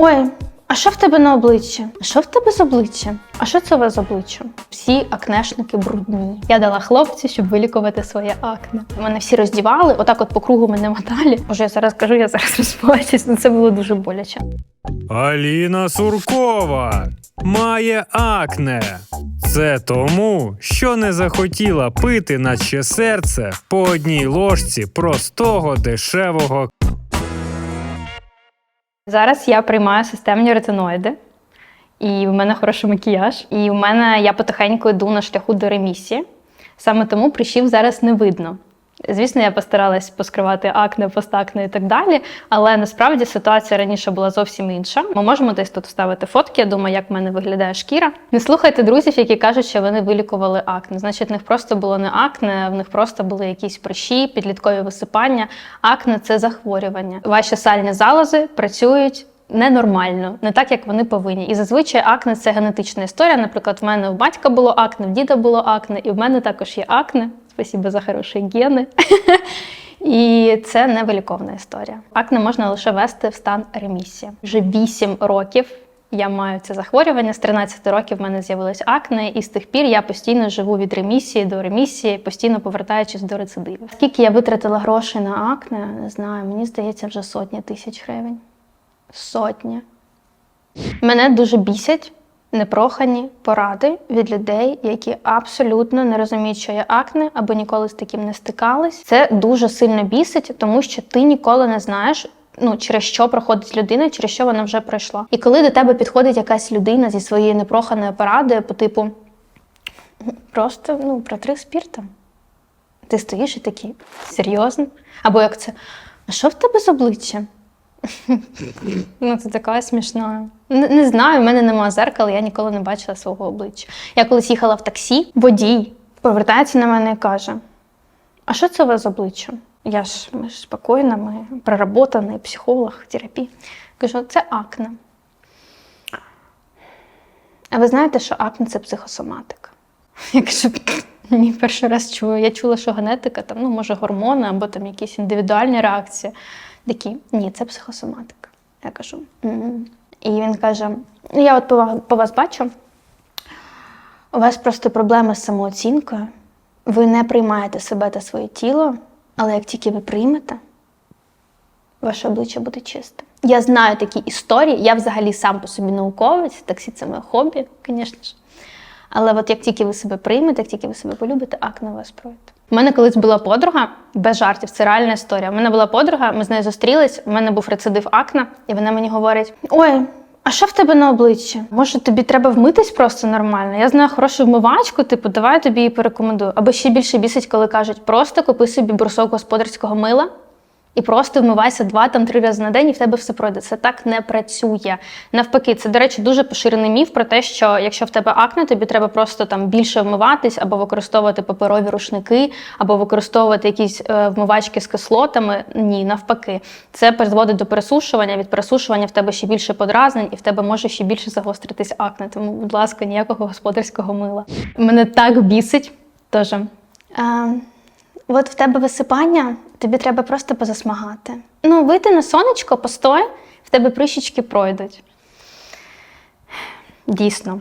Ой, а що в тебе на обличчі? А що в тебе з обличчям? А що це у вас з обличчям? Всі акнешники брудні. Я дала хлопцю, щоб вилікувати своє акне. Мене всі роздівали, отак от по кругу мене мотали. Боже, я зараз кажу, я зараз розплачусь, ну це було дуже боляче. Аліна Суркова має акне. Це тому, що не захотіла пити наче серце по одній ложці простого дешевого Зараз я приймаю системні ретиноїди, і в мене хороший макіяж. І в мене я потихеньку йду на шляху до ремісії. Саме тому прищів зараз не видно. Звісно, я постаралась поскривати акне, постакне і так далі, але насправді ситуація раніше була зовсім інша. Ми можемо десь тут вставити фотки. Я думаю, як в мене виглядає шкіра. Не слухайте друзів, які кажуть, що вони вилікували акне. Значить, в них просто було не акне, в них просто були якісь прищі, підліткові висипання. Акне це захворювання. Ваші сальні залози працюють. Ненормально, не так, як вони повинні. І зазвичай акне це генетична історія. Наприклад, в мене в батька було акне, в діда було акне, і в мене також є акне. Спасибо за хороші гени. І це не виліковна історія. Акне можна лише вести в стан ремісії. Вже 8 років я маю це захворювання. З 13 років в мене з'явилось акне, і з тих пір я постійно живу від ремісії до ремісії, постійно повертаючись до рецидивів. Скільки я витратила грошей на акне, не знаю. Мені здається, вже сотні тисяч гривень. Сотні. Мене дуже бісять непрохані поради від людей, які абсолютно не розуміють, що є акне, або ніколи з таким не стикались. Це дуже сильно бісить, тому що ти ніколи не знаєш. Ну, через що проходить людина, через що вона вже пройшла. І коли до тебе підходить якась людина зі своєю непроханою порадою, по типу просто ну, протри спіртом. Ти стоїш і такий серйозно? Або як це? А що в тебе з обличчям? Ну, це така смішна. Не, не знаю, в мене немає зеркала, я ніколи не бачила свого обличчя. Я колись їхала в таксі, водій повертається на мене і каже: А що це у вас з обличчям? Я ж ми ж спокійна, ми проработаний психолог, терапія. Кажу, це акне. А ви знаєте, що акне це психосоматика? Я кажу, ні, перший раз чую. Я чула, що генетика, там, ну, може, гормони або там якісь індивідуальні реакції. Такі, ні, це психосоматика. Я кажу. «М». І він каже: «Ну, я от по, по вас бачу, у вас просто проблеми з самооцінкою. Ви не приймаєте себе та своє тіло, але як тільки ви приймете, ваше обличчя буде чисте. Я знаю такі історії. Я взагалі сам по собі науковець, таксі це моє хобі, звісно ж. Але от як тільки ви себе приймете, як тільки ви себе полюбите, у вас пройде. У мене колись була подруга, без жартів, це реальна історія. У мене була подруга, ми з нею зустрілись, у мене був рецидив акне, і вона мені говорить: Ой, а що в тебе на обличчі? Може, тобі треба вмитись просто нормально? Я знаю хорошу вмивачку, типу, давай я тобі її порекомендую. Або ще більше бісить, коли кажуть, просто купи собі брусок господарського мила. І просто вмивайся два там три рази на день, і в тебе все пройде. Це так не працює. Навпаки, це, до речі, дуже поширений міф про те, що якщо в тебе акне, тобі треба просто там більше вмиватись, або використовувати паперові рушники, або використовувати якісь е, вмивачки з кислотами. Ні, навпаки, це призводить до пересушування. Від пересушування в тебе ще більше подразнень, і в тебе може ще більше загостритись акне. Тому, будь ласка, ніякого господарського мила. Мене так бісить. Тож, е, От в тебе висипання, тобі треба просто позасмагати. Ну, вийти на сонечко, постой, в тебе прищічки пройдуть. Дійсно,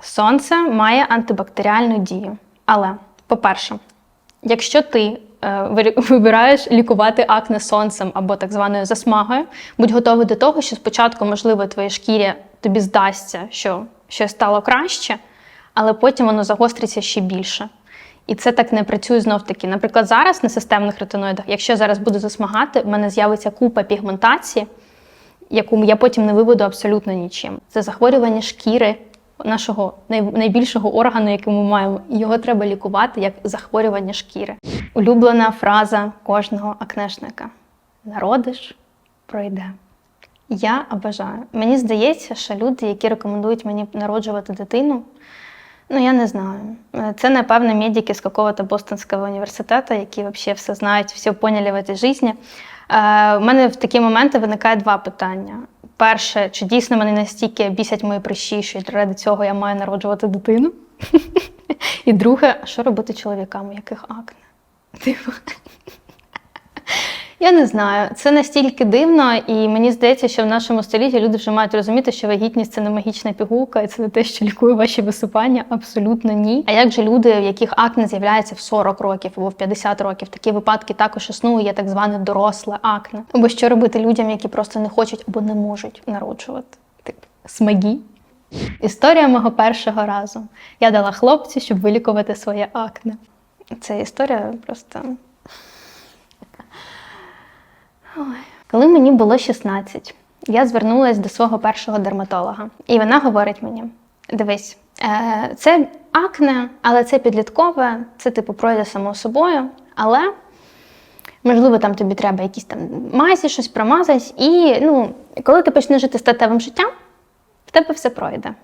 сонце має антибактеріальну дію. Але, по-перше, якщо ти е, вибираєш лікувати акне сонцем або так званою засмагою, будь готовий до того, що спочатку, можливо, твоїй шкірі тобі здасться, що щось стало краще, але потім воно загостриться ще більше. І це так не працює знов таки. Наприклад, зараз на системних ретиноїдах, якщо зараз буду засмагати, в мене з'явиться купа пігментації, яку я потім не виведу абсолютно нічим. Це захворювання шкіри нашого найбільшого органу, який ми маємо. Його треба лікувати як захворювання шкіри. Улюблена фраза кожного акнешника: народиш, пройде. Я обожаю. Мені здається, що люди, які рекомендують мені народжувати дитину, Ну, я не знаю. Е, Це, напевно, медики з какого-то Бостонського університету, які взагалі все знають, все поняли в цій житті. У мене в такі моменти виникає два питання. Перше, чи дійсно мене настільки бісять мої прищі, що ради цього я маю народжувати дитину? І друге, що робити чоловікам, яких акне? Типу. Я не знаю, це настільки дивно, і мені здається, що в нашому столітті люди вже мають розуміти, що вагітність це не магічна пігулка, і це не те, що лікує ваші висипання. Абсолютно ні. А як же люди, в яких акне з'являється в 40 років або в 50 років? Такі випадки також існує, є так зване доросле акне. Або що робити людям, які просто не хочуть або не можуть народжувати? Типу, смагі. Історія мого першого разу. Я дала хлопцю, щоб вилікувати своє акне. Це історія просто. Коли мені було 16, я звернулася до свого першого дерматолога, і вона говорить мені: дивись, е, це акне, але це підліткове, це типу пройде само собою, але. Можливо, там тобі треба якісь там мазі, щось промазати. І ну, коли ти почнеш жити статевим життям, в тебе все пройде.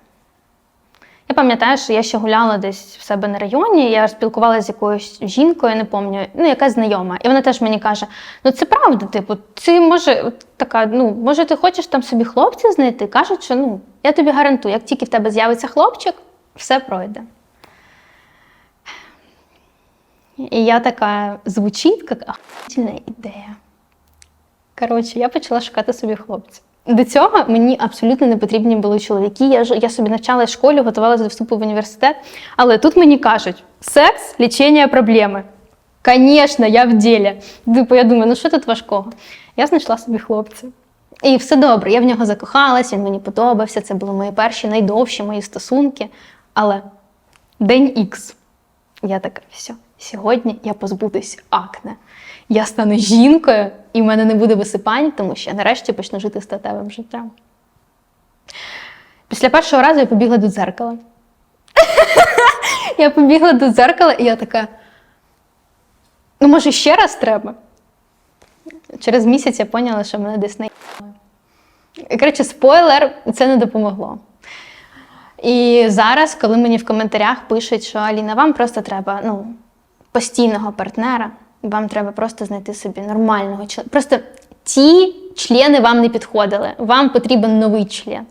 Я пам'ятаю, що я ще гуляла десь в себе на районі, я спілкувалася з якоюсь жінкою, не пам'ятаю, ну, якась знайома. І вона теж мені каже: ну це правда, типу, ти може така, ну, може, ти хочеш там собі хлопця знайти? Кажуть, що ну, я тобі гарантую, як тільки в тебе з'явиться хлопчик, все пройде. І я така звучить, як охуєнна ідея. Коротше, я почала шукати собі хлопця. До цього мені абсолютно не потрібні були чоловіки. Я, ж- я собі навчалася в школі, готувалася до вступу в університет. Але тут мені кажуть: секс, лічення проблеми. Звісно, я в ділі. Типу, я думаю, ну що тут важкого? Я знайшла собі хлопця. І все добре, я в нього закохалась, він мені подобався. Це були мої перші найдовші мої стосунки. Але день ікс. Я така, все, сьогодні я позбудусь акне. Я стану жінкою, і в мене не буде висипань, тому що я нарешті почну жити статевим життям. Після першого разу я побігла до дзеркала. я побігла до дзеркала, і я така. Ну, може, ще раз треба? Через місяць я поняла, що мене десь не. Коротше, спойлер, це не допомогло. І зараз, коли мені в коментарях пишуть, що Аліна, вам просто треба ну, постійного партнера, вам треба просто знайти собі нормального члена. Просто ті члени вам не підходили, вам потрібен новий член.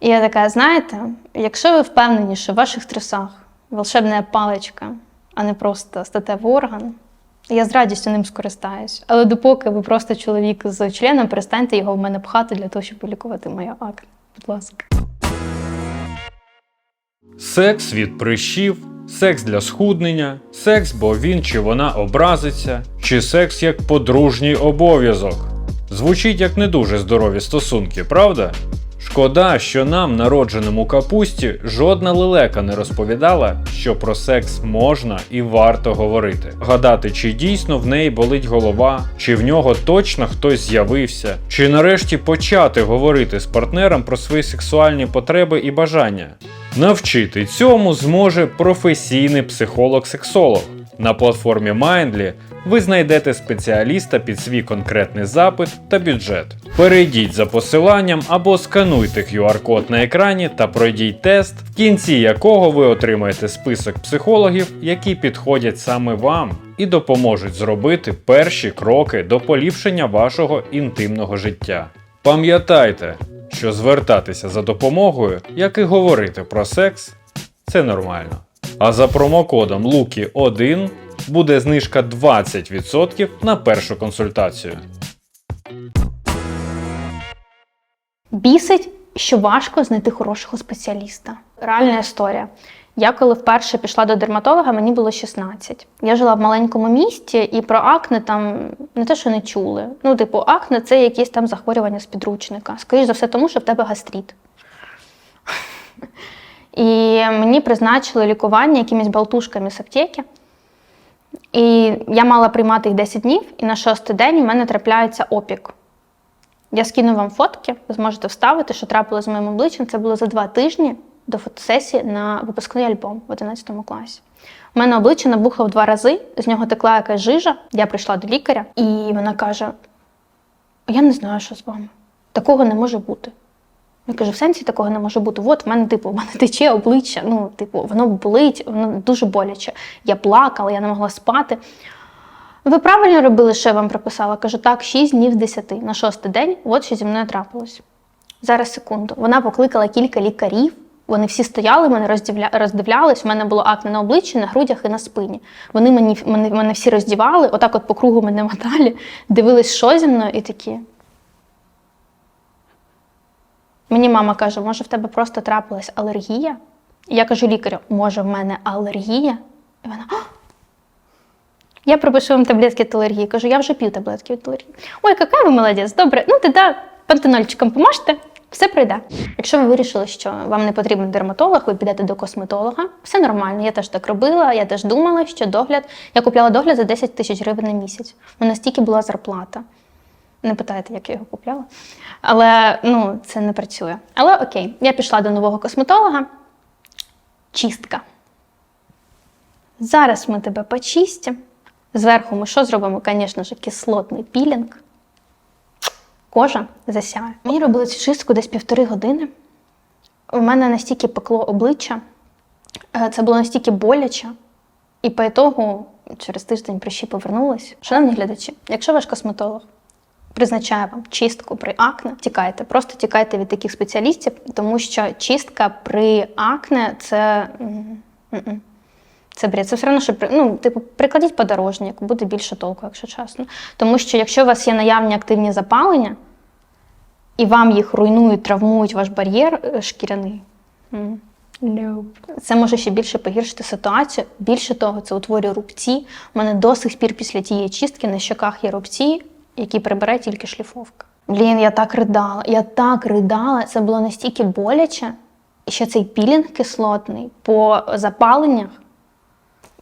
І я така, знаєте, якщо ви впевнені, що в ваших трусах волшебна паличка, а не просто статевий орган, я з радістю ним скористаюсь. Але допоки ви просто чоловік з членом, перестаньте його в мене пхати для того, щоб полікувати моє акне. Будь ласка. Секс від прищів, секс для схуднення, секс, бо він чи вона образиться, чи секс як подружній обов'язок. Звучить як не дуже здорові стосунки, правда? Шкода, що нам, народженим у капусті, жодна лелека не розповідала, що про секс можна і варто говорити. Гадати, чи дійсно в неї болить голова, чи в нього точно хтось з'явився, чи нарешті почати говорити з партнером про свої сексуальні потреби і бажання. Навчити цьому зможе професійний психолог-сексолог. На платформі Mindly ви знайдете спеціаліста під свій конкретний запит та бюджет. Перейдіть за посиланням або скануйте QR-код на екрані та пройдіть тест, в кінці якого ви отримаєте список психологів, які підходять саме вам і допоможуть зробити перші кроки до поліпшення вашого інтимного життя. Пам'ятайте, що звертатися за допомогою, як і говорити про секс, це нормально. А за промокодом Луки 1 буде знижка 20% на першу консультацію. Бісить, що важко знайти хорошого спеціаліста. Реальна історія. Я коли вперше пішла до дерматолога, мені було 16. Я жила в маленькому місті, і про акне там не те, що не чули. Ну, типу, акне це якісь там захворювання з підручника. Скоріше за все, тому що в тебе гастріт. І мені призначили лікування якимись болтушками з аптеки. І я мала приймати їх 10 днів, і на шостий день у мене трапляється опік. Я скину вам фотки, ви зможете вставити, що трапилося з моїм обличчям. Це було за два тижні до фотосесії на випускний альбом в 11 класі. У мене обличчя набухло в два рази, з нього текла якась жижа. Я прийшла до лікаря, і вона каже: Я не знаю, що з вами. Такого не може бути. Я кажу, в сенсі такого не може бути. От в мене, типу, в мене тече обличчя, ну, типу, воно болить, воно дуже боляче. Я плакала, я не могла спати. Ви правильно робили, що я вам прописала? Кажу, так, 6 днів з 10. На шостий день, от що зі мною трапилось. Зараз секунду. Вона покликала кілька лікарів, Вони всі стояли, мене роздивля... роздивлялись. У мене було акне на обличчі, на грудях і на спині. Вони мені мене, мене всі роздівали, отак от по кругу мене мотали, дивились, що зі мною, і такі. Мені мама каже, може, в тебе просто трапилась алергія? Я кажу лікарю, може, в мене алергія? І вона. «А, я пропишу вам таблетки від алергії. Кажу, я вже п'ю таблетки від алергії. Ой, яка ви молодець, добре. Ну, тоді пантенольчиком поможете, все пройде. Якщо ви вирішили, що вам не потрібен дерматолог, ви підете до косметолога, все нормально. Я теж так робила, я теж думала, що догляд. Я купляла догляд за 10 тисяч гривень на місяць. У мене стільки була зарплата. Не питайте, як я його купляла. Але ну, це не працює. Але окей, я пішла до нового косметолога. Чистка. Зараз ми тебе почистимо. Зверху ми що зробимо? Звісно ж, кислотний пілінг. Кожа засяє. Мені робили цю чистку десь півтори години. У мене настільки пекло обличчя, е, це було настільки боляче. І по ітогу через тиждень прищі повернулись. Шановні глядачі, якщо ваш косметолог призначає вам чистку при акне, тікайте, просто тікайте від таких спеціалістів, тому що чистка при акне це. Це бред. Це все одно, що ну, типу, прикладіть подорожник, буде більше толку, якщо чесно. Тому що якщо у вас є наявні активні запалення, і вам їх руйнують, травмують ваш бар'єр е, шкіряний. Це може ще більше погіршити ситуацію. Більше того, це утворює рубці. У мене до сих пір після тієї чистки на щоках є рубці, які прибере тільки шліфовка. Блін, я так ридала, я так ридала. Це було настільки боляче. І ще цей пілінг кислотний по запаленнях.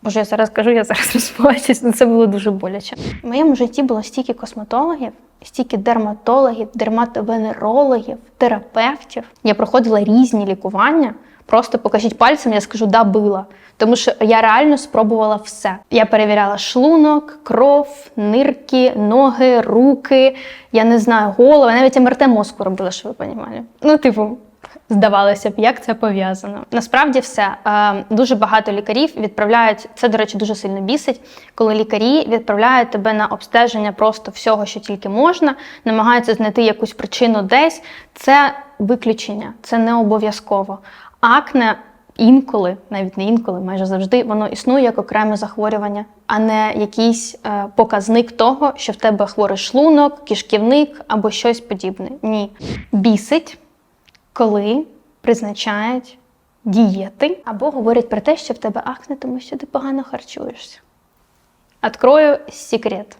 Боже, я зараз кажу, я зараз розплачусь, ну це було дуже боляче. В моєму житті було стільки косметологів, стільки дерматологів, дерматовенерологів, терапевтів. Я проходила різні лікування. Просто покажіть пальцем, я скажу, да, била. Тому що я реально спробувала все. Я перевіряла шлунок, кров, нирки, ноги, руки, я не знаю, голову, навіть МРТ мозку робила, що ви розуміли. Ну, типу, Здавалося б, як це пов'язано. Насправді все Е, дуже багато лікарів відправляють. Це, до речі, дуже сильно бісить, коли лікарі відправляють тебе на обстеження просто всього, що тільки можна, намагаються знайти якусь причину десь. Це виключення, це не обов'язково. Акне інколи, навіть не інколи, майже завжди, воно існує як окреме захворювання, а не якийсь е, показник того, що в тебе хворий шлунок, кишківник або щось подібне. Ні. Бісить коли призначають дієти або говорять про те, що в тебе акне, тому що ти погано харчуєшся. Открою секрет.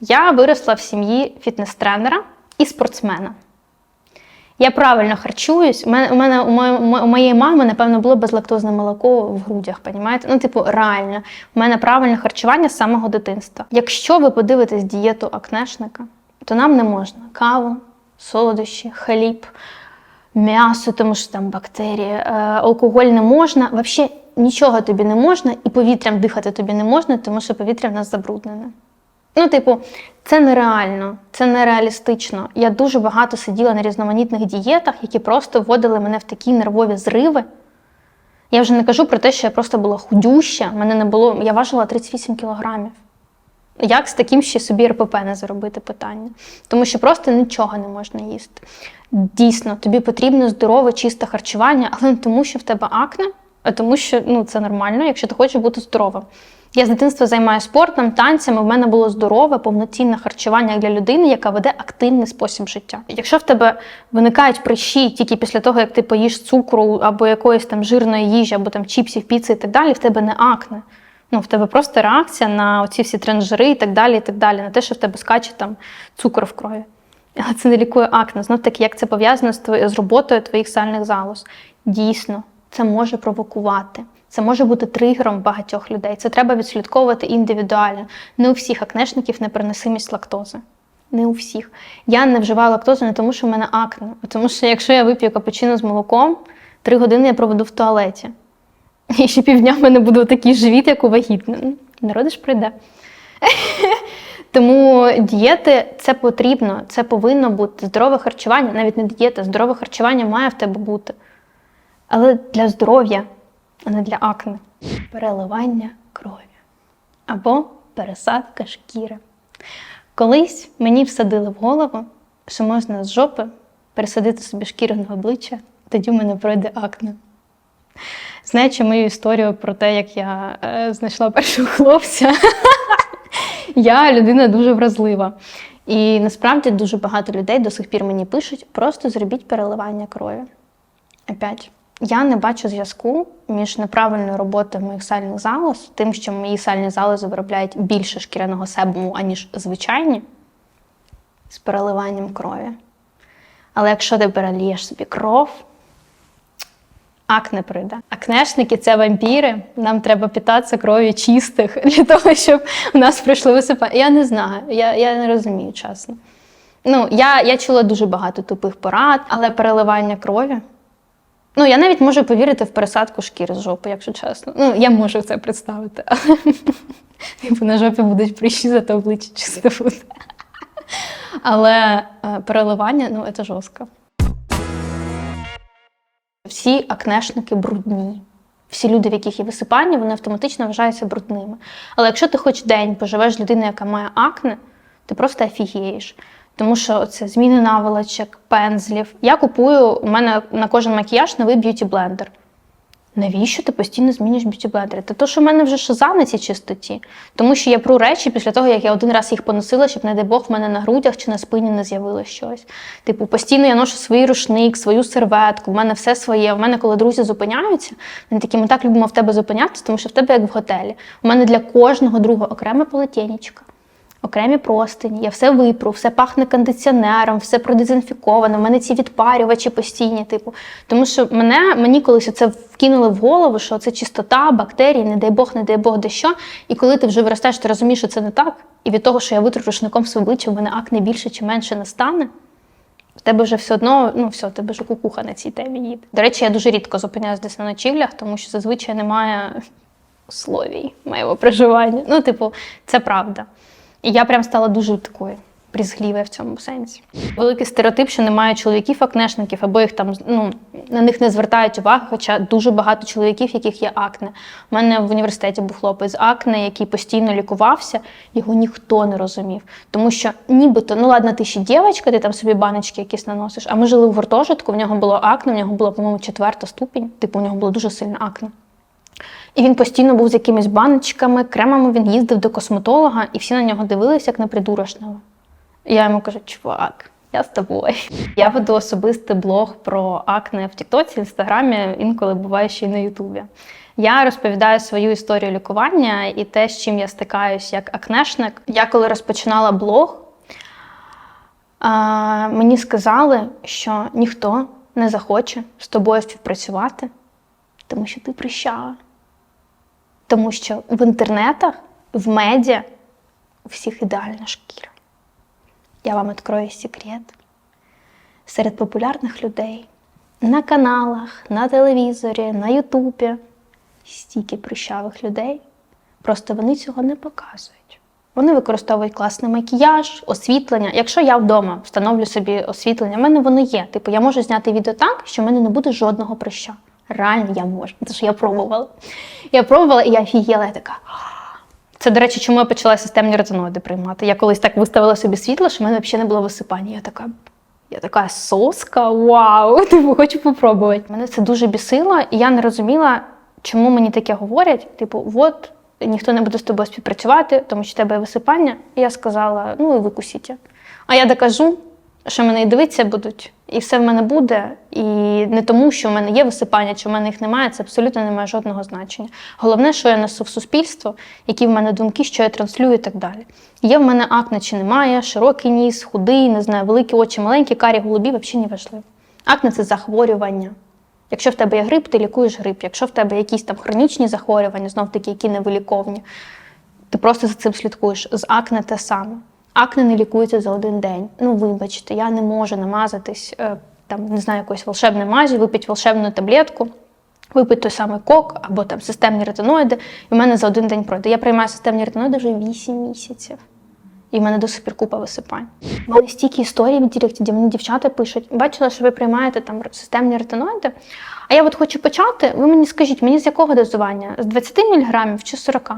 Я виросла в сім'ї фітнес-тренера і спортсмена. Я правильно харчуюсь. У мене, у, мене, у, моє- у моєї мами, напевно, було безлактозне молоко в грудях, понімаєте? Ну, типу, реально, у мене правильне харчування з самого дитинства. Якщо ви подивитесь дієту акнешника, то нам не можна каву, солодощі, хліб, м'ясо, тому що там бактерії, е, алкоголь не можна. Взагалі нічого тобі не можна, і повітрям дихати тобі не можна, тому що повітря в нас забруднене. Ну, типу, це нереально, це нереалістично. Я дуже багато сиділа на різноманітних дієтах, які просто вводили мене в такі нервові зриви. Я вже не кажу про те, що я просто була худюща, мене не було, я важила 38 кілограмів. Як з таким ще собі РПП не заробити питання? Тому що просто нічого не можна їсти. Дійсно, тобі потрібно здорове, чисте харчування, але не тому, що в тебе акне, а тому, що ну, це нормально, якщо ти хочеш бути здоровим. Я з дитинства займаюся спортом, танцями. В мене було здорове, повноцінне харчування для людини, яка веде активний спосіб життя. Якщо в тебе виникають прищі тільки після того, як ти поїш цукру або якоїсь там жирної їжі, або там чіпсів, піци і так далі, в тебе не акне. Ну, в тебе просто реакція на оці всі тренажери і так далі, і так далі, на те, що в тебе скаче там цукор в крові. Але це не лікує акне. Знов таки, як це пов'язано з, твоє- з роботою твоїх сальних залоз. Дійсно, це може провокувати. Це може бути тригером багатьох людей. Це треба відслідковувати індивідуально. Не у всіх акнешників непереносимість лактози. Не у всіх. Я не вживаю лактозу не тому, що в мене акне, а тому що якщо я вип'ю капучино з молоком, три години я проведу в туалеті. І ще півдня в мене буде такий живіт, як у вагітне. Народиш прийде. Тому дієти це потрібно, це повинно бути. Здорове харчування, навіть не дієта, здорове харчування має в тебе бути. Але для здоров'я, а не для акне. Переливання крові або пересадка шкіри. Колись мені всадили в голову, що можна з жопи пересадити собі шкіру на обличчя, тоді в мене пройде акне. Знаючи мою історію про те, як я е, знайшла першого хлопця, я людина дуже вразлива. І насправді дуже багато людей до сих пір мені пишуть: просто зробіть переливання крові. Опять, я не бачу зв'язку між неправильною роботою моїх сальних залоз, тим, що мої сальні залози виробляють більше шкіряного себуму, аніж звичайні, з переливанням крові. Але якщо ти перелієш собі кров, акне прийде. Акнешники це вампіри. Нам треба питатися кров'ю чистих для того, щоб у нас пройшли висипання. Я не знаю, я, я не розумію, чесно. Ну, я, я чула дуже багато тупих порад, але переливання крові. Ну, я навіть можу повірити в пересадку шкіри з жопи, якщо чесно. Ну, я можу це представити. Типу, на жопі будуть прищі, зато обличчя чисто буде. Але е, переливання, ну, це жорстко. Всі акнешники брудні. Всі люди, в яких є висипання, вони автоматично вважаються брудними. Але якщо ти хоч день поживеш людиною, яка має акне, ти просто офігієш. Тому що це зміни наволочок, пензлів. Я купую, у мене на кожен макіяж новий б'юті-блендер. Навіщо ти постійно змінюєш б'юті-блендери? Та то, що в мене вже шиза на цій чистоті. Тому що я пру речі після того, як я один раз їх поносила, щоб, не дай Бог, в мене на грудях чи на спині не з'явилося щось. Типу, постійно я ношу свій рушник, свою серветку, в мене все своє. У мене, коли друзі зупиняються, вони такі, ми так любимо в тебе зупинятися, тому що в тебе як в готелі. У мене для кожного друга окреме полотенечко. Окремі простині, я все випру, все пахне кондиціонером, все продезінфіковано. У мене ці відпарювачі постійні, типу. Тому що мене мені колись це вкинули в голову, що це чистота, бактерії, не дай Бог, не дай Бог, де що. І коли ти вже виростаєш, ти розумієш, що це не так. І від того, що я витру рушником своє обличчя, в мене акне більше чи менше не стане. В тебе вже все одно, ну все, в тебе вже кукуха на цій темі їде. До речі, я дуже рідко зупиняюсь десь на ночівлях, тому що зазвичай немає условій моєго проживання. Ну, типу, це правда. І я прям стала дуже такою брізгливою в цьому сенсі. Великий стереотип, що немає чоловіків-акнешників, або їх там ну, на них не звертають уваги, хоча дуже багато чоловіків, яких є акне. У мене в університеті був хлопець акне, який постійно лікувався, його ніхто не розумів. Тому що нібито, ну ладно, ти ще дівчинка, ти там собі баночки якісь наносиш. А ми жили в гуртожитку, в нього було акне, в нього було, по-моєму, четверта ступінь, типу, у нього було дуже сильне акне. І він постійно був з якимись баночками, кремами, він їздив до косметолога, і всі на нього дивилися, як на придурочного. Я йому кажу, чувак, я з тобою. Я веду особистий блог про акне в Тіктоці, Інстаграмі, інколи буває ще й на Ютубі. Я розповідаю свою історію лікування і те, з чим я стикаюсь як акнешник. Я коли розпочинала блог, мені сказали, що ніхто не захоче з тобою співпрацювати, тому що ти прищава. Тому що в інтернетах, в медіа у всіх ідеальна шкіра. Я вам відкрою секрет. Серед популярних людей на каналах, на телевізорі, на Ютубі стільки прищавих людей. Просто вони цього не показують. Вони використовують класний макіяж, освітлення. Якщо я вдома встановлю собі освітлення, в мене воно є. Типу, я можу зняти відео так, що в мене не буде жодного прища. Реально я можу, що я пробувала. Я пробувала і я офігела, я така. Це, до речі, чому я почала системні ретиноїди приймати. Я колись так виставила собі світло, що в мене взагалі не було висипання. Я така, я така соска, вау! Типу, хочу попробувати. Мене це дуже бісило, і я не розуміла, чому мені таке говорять. Типу, от ніхто не буде з тобою співпрацювати, тому що в тебе є висипання. І я сказала, ну і викусіть. А я докажу, що мене і дивитися будуть, і все в мене буде. І не тому, що в мене є висипання, чи в мене їх немає, це абсолютно не має жодного значення. Головне, що я несу в суспільство, які в мене думки, що я транслюю і так далі. Є в мене акне чи немає, широкий ніс, худий, не знаю, великі очі, маленькі, карі голубі, взагалі не важливо. Акне це захворювання. Якщо в тебе є грип, ти лікуєш грип. Якщо в тебе якісь там хронічні захворювання, знов таки, які невиліковні, ти просто за цим слідкуєш. З акне те саме. Акне не лікується за один день. Ну, вибачте, я не можу намазатись е, там, не знаю, якоюсь волшебною мазі, випити волшебну таблетку, випити той самий кок або там системні ретиноїди, і в мене за один день пройде. Я приймаю системні ретиноїди вже 8 місяців. І в мене до сих пір купа висипань. У мене стільки історій в Діректі, де мені дівчата пишуть, бачила, що ви приймаєте там системні ретиноїди. А я от хочу почати, ви мені скажіть, мені з якого дозування? З 20 мг чи 40?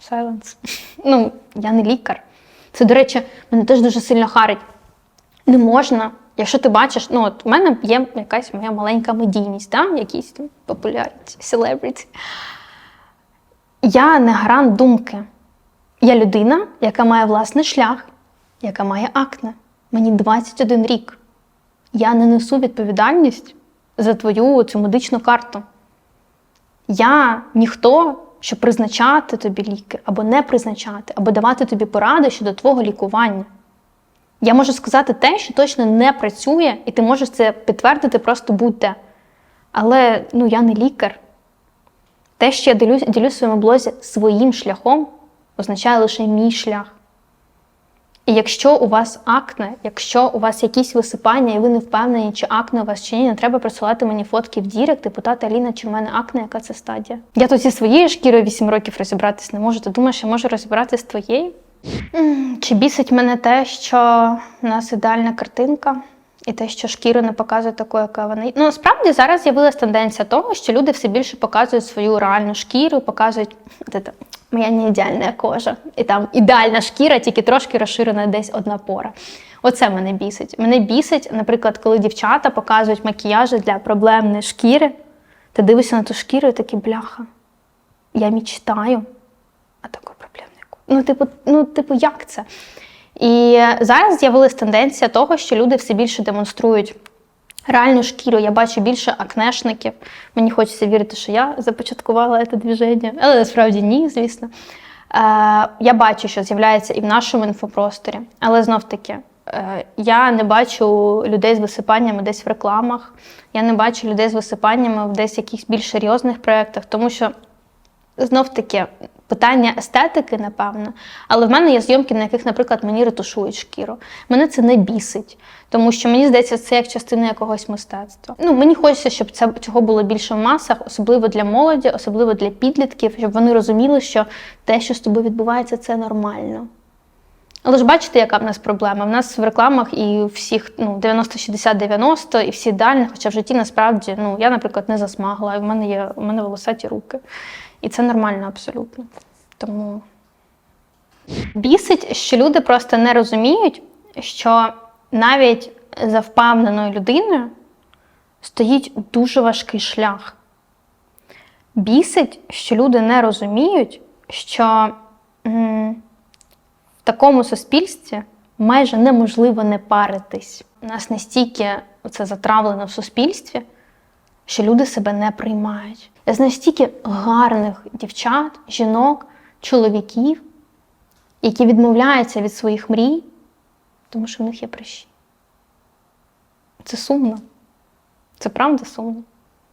Silence. Ну, я не лікар. Це, до речі, мене теж дуже сильно харить. Не можна Якщо ти бачиш, ну от в мене є якась моя маленька медійність, да? якісь там популярність, селебріті. Я не гран думки. Я людина, яка має власний шлях, яка має акне. Мені 21 рік. Я не несу відповідальність за твою цю медичну карту. Я ніхто, щоб призначати тобі ліки, або не призначати, або давати тобі поради щодо твого лікування. Я можу сказати те, що точно не працює, і ти можеш це підтвердити просто будь-де. Але ну, я не лікар. Те, що я ділюсь, ділю своєму блозі своїм шляхом, означає лише мій шлях. І якщо у вас акне, якщо у вас якісь висипання, і ви не впевнені, чи акне у вас чи ні, не треба присилати мені фотки в Дірект і питати Аліна, чи в мене акне, яка це стадія. Я тут зі своєю шкірою 8 років розібратись не можу. Ти думаєш, я можу розібратися з твоєю? Чи бісить мене те, що в нас ідеальна картинка, і те, що шкіру не показує таку, яка вона? Ну, насправді зараз з'явилася тенденція того, що люди все більше показують свою реальну шкіру, показують «От это, моя не ідеальна кожа. І там ідеальна шкіра, тільки трошки розширена десь одна пора. Оце мене бісить. Мене бісить, наприклад, коли дівчата показують макіяжі для проблемної шкіри, ти дивишся на ту шкіру і такий бляха. Я мечтаю а такої проблемної кожи. Ну, типу, ну, типу, як це? І зараз з'явилася тенденція того, що люди все більше демонструють реальну шкіру. Я бачу більше акнешників. Мені хочеться вірити, що я започаткувала це движення, але насправді ні, звісно. Е, я бачу, що з'являється і в нашому інфопросторі, але знов таки. е, Я не бачу людей з висипаннями десь в рекламах, я не бачу людей з висипаннями в десь якихось більш серйозних проєктах, тому що знов таки питання естетики, напевно. Але в мене є зйомки, на яких, наприклад, мені ретушують шкіру. Мене це не бісить, тому що мені здається, це як частина якогось мистецтва. Ну, мені хочеться, щоб це цього було більше в масах, особливо для молоді, особливо для підлітків, щоб вони розуміли, що те, що з тобою відбувається, це нормально. Але ж бачите, яка в нас проблема? В нас в рекламах і всіх ну, 90-60-90, і всі ідеальні, хоча в житті насправді, ну, я, наприклад, не засмагла, і в мене є в мене волосаті руки. І це нормально абсолютно. Тому бісить, що люди просто не розуміють, що навіть за впевненою людиною стоїть дуже важкий шлях. Бісить, що люди не розуміють, що в такому суспільстві майже неможливо не паритись. У нас настільки це затравлено в суспільстві, що люди себе не приймають. Я знаю стільки гарних дівчат, жінок, чоловіків, які відмовляються від своїх мрій, тому що в них є прищі. Це сумно. Це правда сумно.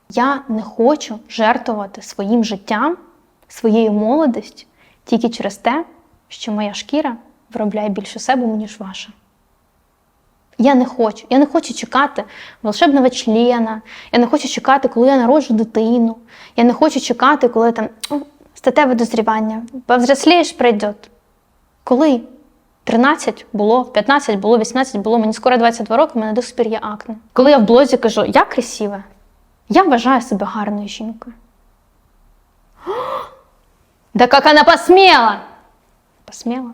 Я не хочу жертвувати своїм життям, своєю молодістю тільки через те, що моя шкіра виробляє більше себе, ніж ваша. Я не хочу. Я не хочу чекати волшебного члена. Я не хочу чекати, коли я народжу дитину. Я не хочу чекати, коли там «О, статеве дозрівання. Повзрослієш, прийде. Коли? 13 було, 15 було, 18 було, мені скоро 22 роки, в мене до сих є акне. Коли я в блозі кажу, я красива, я вважаю себе гарною жінкою. «О, Да як вона посміла? Посміла?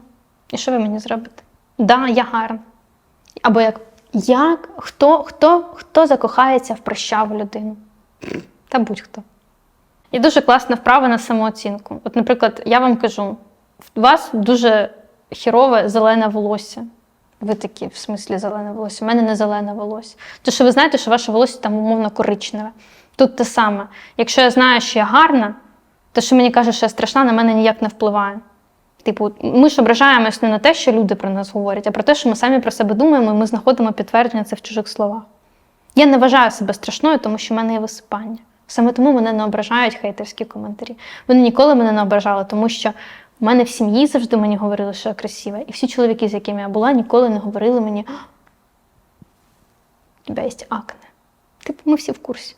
І що ви мені зробите? Да, я гарна. Або як, як хто, хто, хто закохається в прощаву людину? Та будь-хто. І дуже класна вправа на самооцінку. От, наприклад, я вам кажу, у вас дуже хірове зелене волосся. Ви такі, в смислі, зелене волосся. У мене не зелене волосся. То що ви знаєте, що ваше волосся там умовно коричневе. Тут те саме. Якщо я знаю, що я гарна, то що мені каже, що я страшна, на мене ніяк не впливає. Типу, ми ж ображаємось не на те, що люди про нас говорять, а про те, що ми самі про себе думаємо, і ми знаходимо підтвердження це в чужих словах. Я не вважаю себе страшною, тому що в мене є висипання. Саме тому мене не ображають хейтерські коментарі. Вони ніколи мене не ображали, тому що в мене в сім'ї завжди мені говорили, що я красива. І всі чоловіки, з якими я була, ніколи не говорили мені, у тебе є акне. Типу, ми всі в курсі.